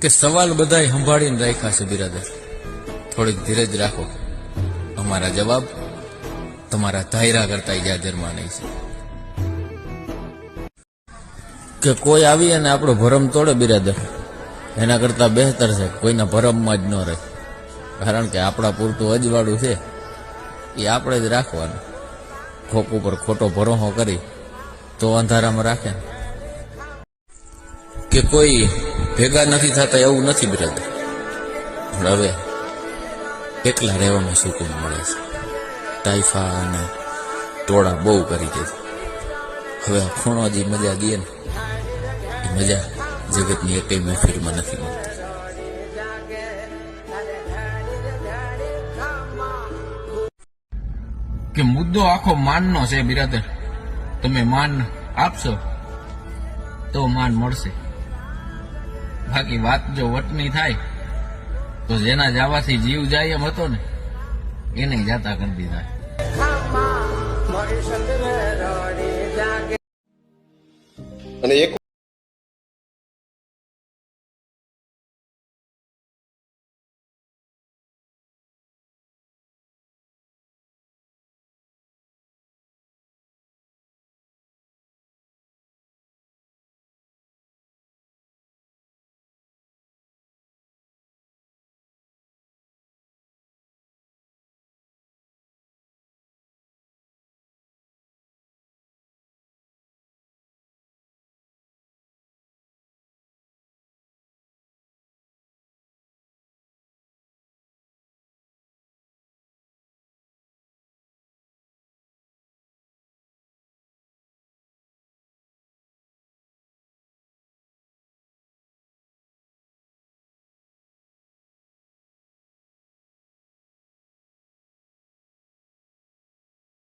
કે સવાલ બધાય સંભાળીને રાખ્યા છે બિરાદર. થોડીક ધીરજ રાખો. અમારા જવાબ તમારા ધાયરા કરતા જાજરમાં નહીં છે. કે કોઈ આવી અને આપણો ભરમ તોડે બિરાદર. એના કરતા બહેતર છે, કોઈના ભરમમાં જ ન રહે. કારણ કે આપણા પૂરતું અજવાળું છે, એ આપણે જ રાખવાનું. ખોક ઉપર ખોટો ભરોહો કરી, તો અંધારામાં રાખે. કે કોઈ ભેગા નથી થતા એવું નથી બિરાદર પણ હવે એકલા રહેવામાં સુકૂન મળે છે. તાઇફા અને ટોળા બહુ કરી દીધું હવે આ ખૂણો જે મજા ગઈ ને, એ મજા જગતની એકેય મહેફિલમાં નથી મળતી. કે મુદ્દો આખો માનનો છે, બિરાદર. તમે માન આપશો, તો માન મળશે. બાકી વાત જો વટની થાય તો જેના જવાથી જીવ જાય એમ હતો ને એને જાતા કરી દીધા. અને એક